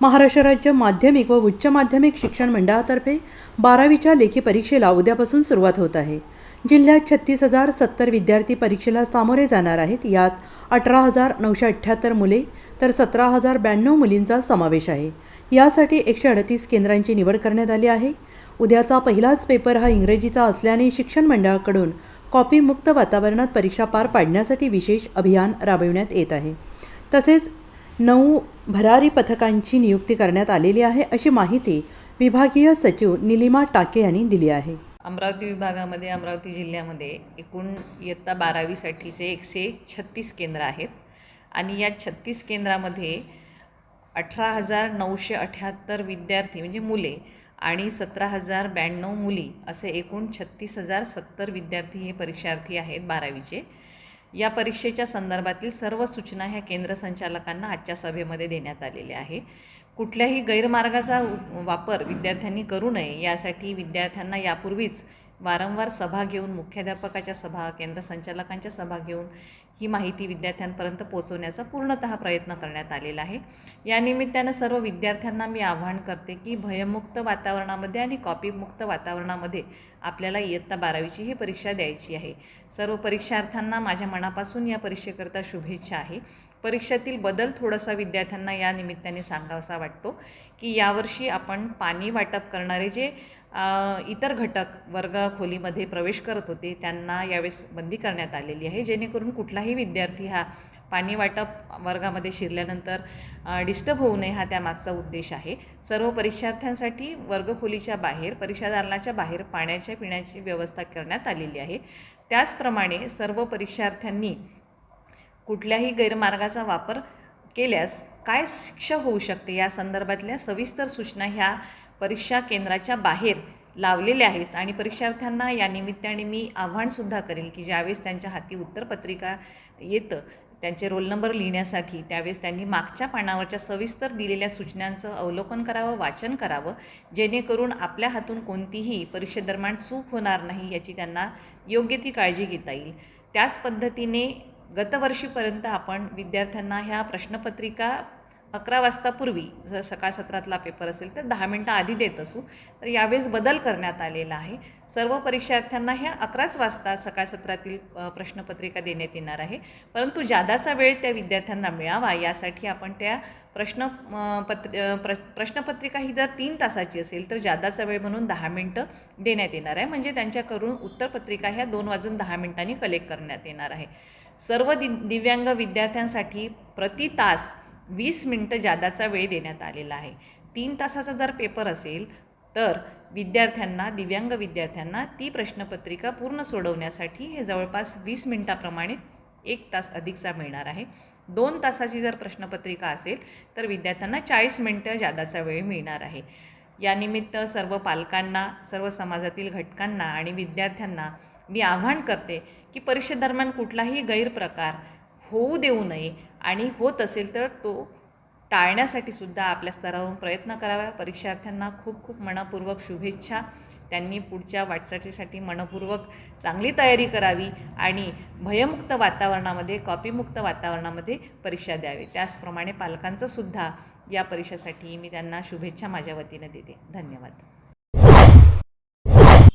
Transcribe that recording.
महाराष्ट्र राज्य माध्यमिक व उच्च माध्यमिक शिक्षण मंडळातर्फे बारावीच्या लेखी परीक्षेला उद्यापासून सुरुवात होत आहे. जिल्ह्यात छत्तीस हजार सत्तर विद्यार्थी परीक्षेला सामोरे जाणार आहेत. यात अठरा हजार नऊशे अठ्ठ्याहत्तर मुले तर सतरा हजार ब्याण्णव मुलींचा समावेश आहे. यासाठी एकशे अडतीस केंद्रांची निवड करण्यात आली आहे. उद्याचा पहिलाच पेपर हा इंग्रजीचा असल्याने शिक्षण मंडळाकडून कॉपीमुक्त वातावरणात परीक्षा पार पाडण्यासाठी विशेष अभियान राबविण्यात येत आहे. तसेच नऊ भरारी पथकांची नियुक्ती करण्यात आलेली आहे अशी माहिती विभागीय सचिव निलिमा टाके यांनी दिली आहे. अमरावती विभागामध्ये अमरावती जिल्ह्यामध्ये एकूण इयत्ता बारावीसाठीचे एकशे छत्तीस केंद्र आहेत आणि या छत्तीस केंद्रामध्ये अठरा हजार नऊशे अठ्याहत्तर विद्यार्थी म्हणजे मुले आणि सतरा हजार ब्याण्णव मुली असे एकूण छत्तीस हजार सत्तर विद्यार्थी हे परीक्षार्थी आहेत बारावीचे. या परीक्षेच्या संदर्भातील सर्व सूचना ह्या केंद्र संचालकांना आजच्या सभेमध्ये देण्यात आलेल्या आहे कुठल्याही गैरमार्गाचा वापर विद्यार्थ्यांनी करू नये यासाठी विद्यार्थ्यांना यापूर्वीच वारंवार सभा घेऊन मुख्याध्यापकाच्या सभा केंद्र संचालकांच्या सभा घेऊन ही माहिती विद्यार्थ्यांपर्यंत पोहोचवण्याचा पूर्णतः प्रयत्न करण्यात आलेला आहे. या निमित्तानं सर्व विद्यार्थ्यांना मी आवाहन करते की भयमुक्त वातावरणामध्ये आणि कॉपीमुक्त वातावरणामध्ये आपल्याला इयत्ता बारावीची ही परीक्षा द्यायची आहे. सर्व परीक्षार्थ्यांना माझ्या मनापासून या परीक्षेकरता शुभेच्छा आहे. परीक्षेतील बदल थोडासा विद्यार्थ्यांना या निमित्ताने सांगावासा वाटतो की यावर्षी आपण पाणी वाटप करणारे जे इतर घटक वर्ग खोलीमध्ये प्रवेश करत होते त्यांना यावेळेस बंदी करण्यात आलेली आहे. जेणेकरून कुठलाही विद्यार्थी हा पाणी वाटप वर्गामध्ये शिरल्यानंतर डिस्टर्ब होऊ नये हा त्यामागचा उद्देश आहे. सर्व परीक्षार्थ्यांसाठी वर्गखोलीच्या बाहेर परीक्षा दालनाच्या बाहेर पाण्याच्या पिण्याची व्यवस्था करण्यात आलेली आहे. त्याचप्रमाणे सर्व परीक्षार्थ्यांनी कुठल्याही गैरमार्गाचा वापर केल्यास काय शिक्षा होऊ शकते? या संदर्भातल्या सविस्तर सूचना ह्या परीक्षा केंद्राच्या बाहेर लावलेल्या आहेत आणि परीक्षार्थ्यांना या निमित्ताने मी आव्हानसुद्धा करेल की ज्यावेळेस त्यांच्या हाती उत्तरपत्रिका येतं त्यांचे रोल नंबर लिहिण्यासाठी त्यावेळेस त्यांनी मागच्या पानावरच्या सविस्तर दिलेल्या सूचनांचं अवलोकन करावं वाचन करावं जेणेकरून आपल्या हातून कोणतीही परीक्षेदरम्यान चूक होणार नाही याची त्यांना योग्य ती काळजी घेता येईल. त्याच पद्धतीने गतवर्षीपर्यंत आपण विद्यार्थ्यांना ह्या प्रश्नपत्रिका अकरा वाजतापूर्वी जर सकाळ सत्रातला पेपर असेल तर दहा मिनटं आधी देत असू. तर यावेळेस बदल करण्यात आलेला आहे. सर्व परीक्षार्थ्यांना ह्या अकराच वाजता सकाळ सत्रातील प्रश्नपत्रिका देण्यात येणार आहे. परंतु जादाचा वेळ त्या विद्यार्थ्यांना मिळावा यासाठी आपण त्या प्रश्न पत्र प्र प्रश्नपत्रिका ही जर तीन तासाची असेल तर जादाचा वेळ म्हणून दहा मिनटं देण्यात येणार आहे. म्हणजे त्यांच्याकडून उत्तरपत्रिका ह्या दोन वाजून दहा मिनिटांनी कलेक्ट करण्यात येणार आहे. सर्व दि दिव्यांग विद्यार्थ्यांसाठी प्रति तास वीस मिनटं जादाचा वेळ देण्यात आलेला आहे. तीन तासाचा जर पेपर असेल तर विद्यार्थ्यांना दिव्यांग विद्यार्थ्यांना ती प्रश्नपत्रिका पूर्ण सोडवण्यासाठी हे जवळपास वीस मिनटाप्रमाणे एक तास अधिकचा मिळणार आहे. दोन तासाची जर प्रश्नपत्रिका असेल तर विद्यार्थ्यांना चाळीस मिनटं जादाचा वेळ मिळणार आहे. यानिमित्त सर्व पालकांना सर्व समाजातील घटकांना आणि विद्यार्थ्यांना मी आव्हान करते की परीक्षेदरम्यान कुठलाही गैरप्रकार होऊ देऊ नये. आणि होत असेल तर तो टाळण्यासाठी सुद्धा आपल्या स्तरावरून प्रयत्न करावा. परीक्षार्थ्यांना खूप खूप मनपूर्वक शुभेच्छा. त्यांनी पुढच्या वाटचालीसाठी मनपूर्वक चांगली तयारी करावी आणि भयमुक्त वातावरणामध्ये कॉपीमुक्त वातावरणामध्ये परीक्षा द्यावी. त्याचप्रमाणे पालकांचंसुद्धा या परीक्षेसाठी मी त्यांना शुभेच्छा माझ्या वतीनं देते. धन्यवाद.